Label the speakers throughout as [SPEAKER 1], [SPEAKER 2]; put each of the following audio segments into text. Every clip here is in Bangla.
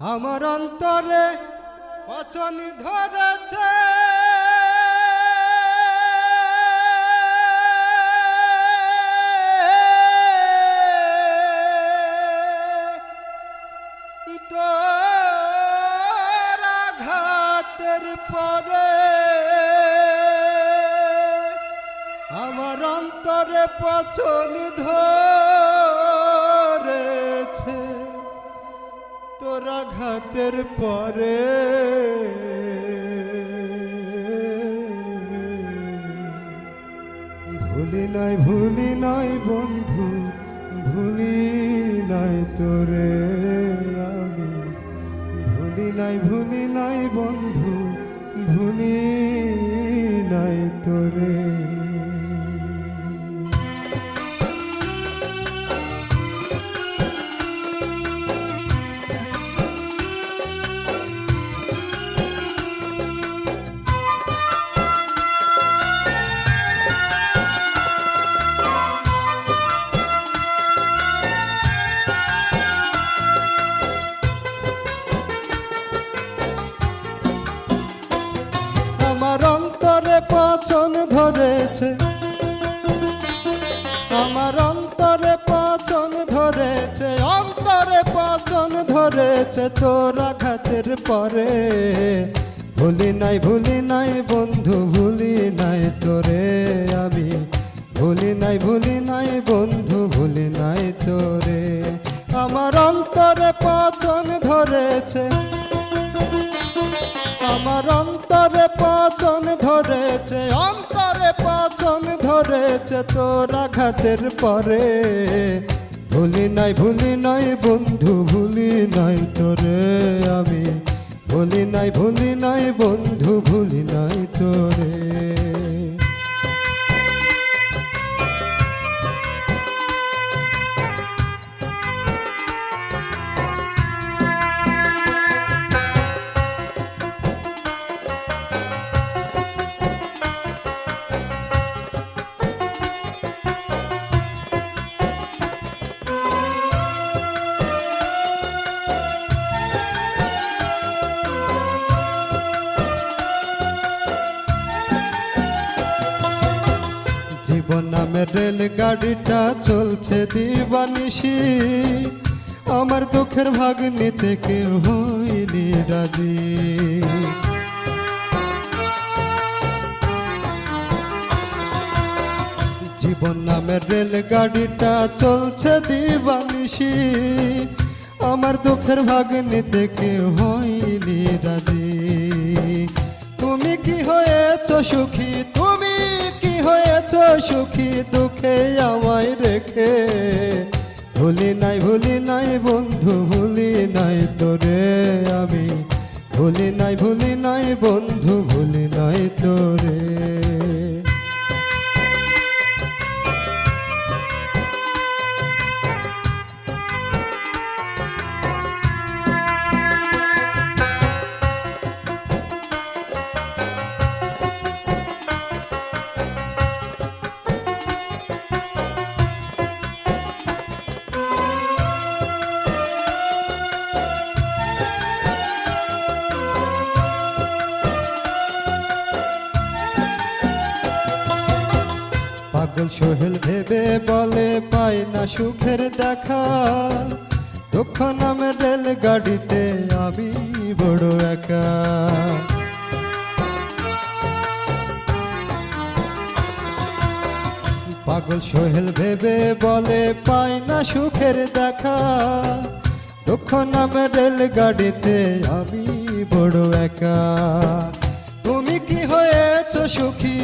[SPEAKER 1] আমার অন্তরে পচন ধরেছে। আমার অন্তরে পচন ধরেছে তোর আঘাতের পরে। ভুলি নাই ভুলি নাই বন্ধু, ভুলি নাই তোরে আমি। ভুলি নাই ভুলি নাই বন্ধু, ভুলি নাই তোরে ধরেছে আমার অন্তরে পচন ধরেছে, অন্তরে পচন ধরেছে তোর আঘাতের পরে। ভুলি নাই ভুলি নাই বন্ধু, ভুলি নাই তোরে আমি। ভুলি নাই ভুলি নাই বন্ধু, ভুলি নাই তোরে। আমার অন্তরে পচন ধরেছে, আমার অন্তরে পচন ধরেছে, অন্তরে ধরেছে তোর আঘাতের পরে। ভুলি নাই ভুলি নাই বন্ধু, ভুলি নাই তোরে আমি। ভুলি নাই ভুলি নাই বন্ধু, ভুলি নাই তোরে। জীবন নামের রেলগাড়িটা চলছে দিবানিশি। আমার দুঃখের ভাগ নিতে কেউ হইনি রাজি। জীবন নামের রেলগাড়িটা চলছে দিবানিশি। আমার দুঃখের ভাগ নিতে কেউ হইনি রাজি। তুমি কি হয়েছ সুখী? ভুলি নাই ভুলি নাই বন্ধু, ভুলি নাই তোরে আমি। ভুলি নাই ভুলি নাই বন্ধু, ভুলি নাই তোরে। পাগল সোহেল ভেবে বলে, পাই না সুখের দেখা। দুঃখ নামের রেল গাড়িতে আমি বড় একা। পাগল সোহেল ভেবে বলে, পাই না সুখের দেখা। দুঃখ নামের রেল গাড়িতে আমি বড় একা। তুমি কি হয়েছ সুখী?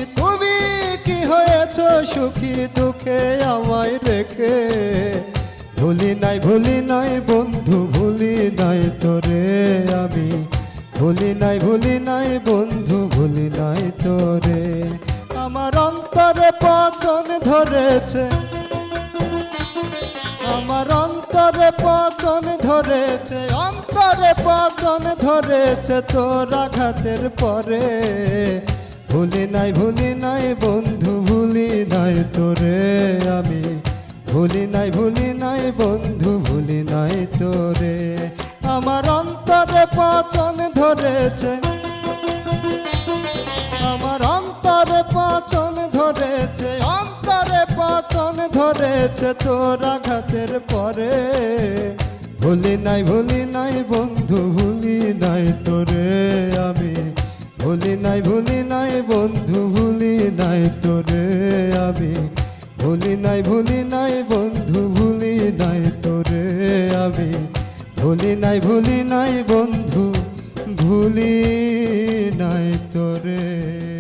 [SPEAKER 1] হয়েছ সুখী দুঃখে আমায় রেখে। ভুলি নাই ভুলি নাই বন্ধু, ভুলি নাই তোরে আমি। ভুলি নাই ভুলি নাই বন্ধু, ভুলি নাই তোরে। আমার অন্তরে পচন ধরেছে। আমার অন্তরে পচন ধরেছে, অন্তরে পচন ধরেছে তোর আঘাতের পরে। ভুলি নাই ভুলি নাই, বন্ধু, ভুলি নাই তোরে আমি। ভুলি নাই ভুলি নাই, বন্ধু, ভুলি নাই তোরে। আমার অন্তরে পচন ধরেছে। আমার অন্তরে পচন ধরেছে, অন্তরে পচন ধরেছে তোর আঘাতের পরে। ভুলি নাই ভুলি নাই, বন্ধু, ভুলি নাই তোরে আমি। ভুলি নাই, ভুলি নাই, ভুলি নাই বন্ধু, ভুলি নাই তোরে আমি। ভুলি নাই ভুলি নাই বন্ধু, ভুলি নাই তোরে।